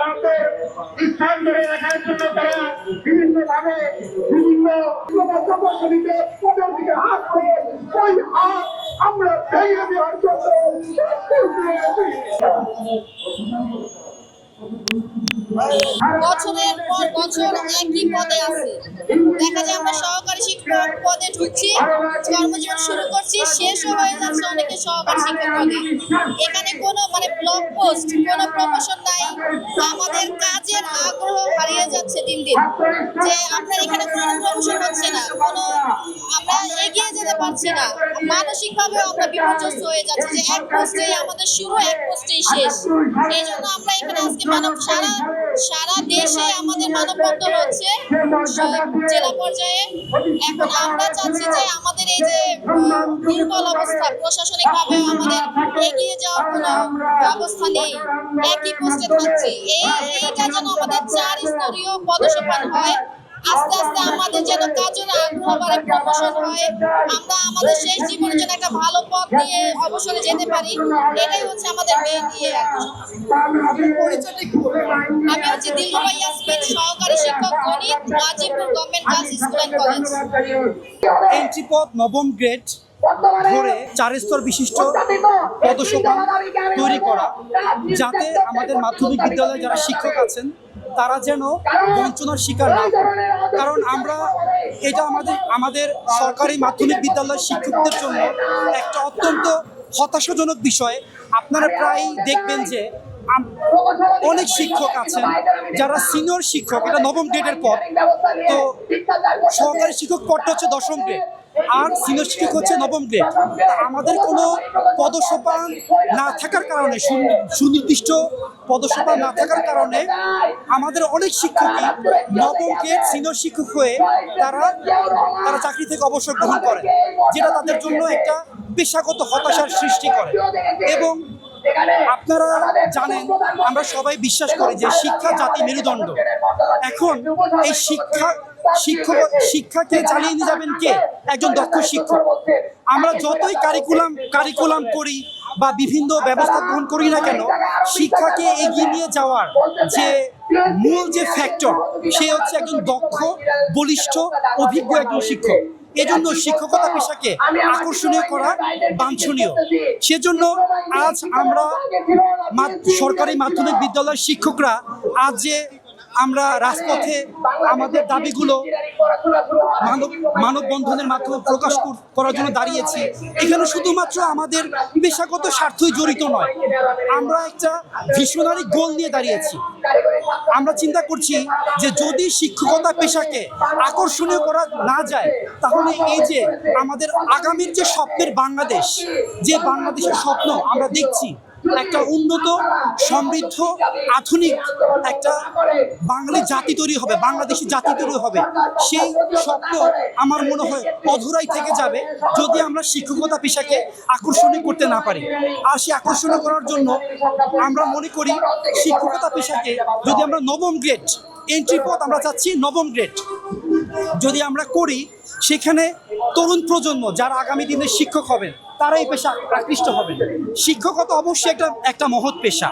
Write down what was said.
তাদের স্থান ধরে রাখার জন্য তারা বিভিন্ন প্রদর্শনীতে পদের দিকে হাত করে ওই হাত আমরা বছরের পর বছর একই পদে আছে। দেখা যায় আমরা সহকারী শিক্ষক পদে ঢুকছি, কর্মজীবন শুরু করছি শেষ হয়ে যাচ্ছে অনেকে সহকারী শিক্ষক পদে। এখানে কোনো মানে ব্লক পোস্ট কোনো প্রমোশন নাই। আমাদের কাজের আগ্রহ যাচ্ছে দিন দিন। যে আপনার এখানে কোনো প্রমোশন হচ্ছে না, কোনো আমরা এগিয়ে যেতে পারছি না। মানসিকভাবেও আমরা বিপর্যস্ত হয়ে যাচ্ছি যে এক পোস্টেই আমাদের শুরু, এক পোস্টেই শেষ। এই জন্য আমরা এখানে আজকে মানব সারা সারা দেশে আমাদের মানববন্ধন হচ্ছে। জেলা পর্যায়ে। এখন আমরা চাচ্ছি যে আমাদের এই যে দুর্বল অবস্থা প্রশাসনিক ভাবে আমাদের এগিয়ে যাওয়ার কোনো ব্যবস্থা নেই। একই পোস্টে থাকছি। এই, এইটা পদসোপান হয়। আস্তে আস্তে আমাদের যেন কাজের আগ্রহ বাড়ে, প্রমোশন হয়। আমরা আমাদের শেষ জীবনে যেন একটা ভালো পথ নিয়ে অবসরে যেতে পারি। এটাই হচ্ছে আমাদের আর কি। আমি হচ্ছে দিলরুবা ইয়াসমিন সহকারী শিক্ষক, গণিত, Gazipur government girls school and college entry পথ নবম গ্রেড ধরে চার স্তর বিশিষ্ট পদসোপান তৈরি করা যাতে আমাদের মাধ্যমিক বিদ্যালয়ে যারা শিক্ষক আছেন তারা যেন বঞ্চনার শিকার না হয় কারণ আমরা এটা আমাদের আমাদের সরকারি মাধ্যমিক বিদ্যালয়ের শিক্ষকদের জন্য একটা অত্যন্ত হতাশাজনক বিষয়। আপনারা প্রায় দেখবেন যে অনেক শিক্ষক আছেন যারা সিনিয়র শিক্ষক এটা নবম গ্রেডের পদ তো সহকারী শিক্ষক পদটা হচ্ছে দশম গ্রেড আর সিনিয়র শিক্ষক হচ্ছে নবম গ্রেড। আমাদের কোনো পদসোপান না থাকার কারণে সুনির্দিষ্ট পদসোপান না থাকার কারণে আমাদের অনেক শিক্ষকই নবম গ্রেড সিনিয়র শিক্ষক হয়ে তারা তারা চাকরি থেকে অবসর গ্রহণ করেন, যেটা তাদের জন্য একটা পেশাগত হতাশার সৃষ্টি করে। এবং আপনারা জানেন, আমরা সবাই বিশ্বাস করি যে শিক্ষা জাতি মেরুদণ্ড। এখন এই শিক্ষা শিক্ষক শিক্ষাকে চালিয়ে নিয়ে যাবেন কে? একজন দক্ষ শিক্ষক। আমরা যতই কারিকুলাম কারিকুলাম করি বা বিভিন্ন ব্যবস্থা গ্রহণ করি না কেন, শিক্ষাকে এগিয়ে নিয়ে যাওয়ার যে মূল যে ফ্যাক্টর সে হচ্ছে একজন দক্ষ, বলিষ্ঠ, অভিজ্ঞ একজন শিক্ষক। এজন্য শিক্ষকতা পেশাকে আকর্ষণীয় করা বাঞ্ছনীয়। সেজন্য আজ আমরা সরকারি মাধ্যমিক বিদ্যালয়ের শিক্ষকরা আজ যে আমরা রাজপথে আমাদের দাবিগুলো মানব মানববন্ধনের মাধ্যমে প্রকাশ কর- করার জন্য দাঁড়িয়েছি। এখানে শুধুমাত্র আমাদের পেশাগত স্বার্থই জড়িত নয়। আমরা একটা ভিশনারি গোল নিয়ে দাঁড়িয়েছি। আমরা চিন্তা করছি যে যদি শিক্ষকতা পেশাকে আকর্ষণীয় করা না যায় তাহলে এই যে আমাদের আগামীর যে স্বপ্নের বাংলাদেশ যে বাংলাদেশের স্বপ্ন আমরা দেখছি একটা উন্নত, সমৃদ্ধ, আধুনিক একটা বাঙালি জাতি তৈরি হবে, বাংলাদেশি জাতি তৈরি হবে। সেই স্বপ্ন আমার মনে হয় অধুরাই থেকে যাবে, যদি আমরা শিক্ষকতা পেশাকে আকর্ষণীয় করতে না পারি। আর সে আকর্ষণীয় করার জন্য আমরা মনে করি শিক্ষকতা পেশাকে যদি আমরা নবম গ্রেড এন্ট্রি পথ আমরা চাচ্ছি নবম গ্রেড যদি আমরা করি, সেখানে তরুণ প্রজন্ম যারা আগামী দিনে শিক্ষক হবেন তারা এই পেশা আকৃষ্ট হবেন শিক্ষকতা অবশ্যই একটা একটা মহৎ পেশা।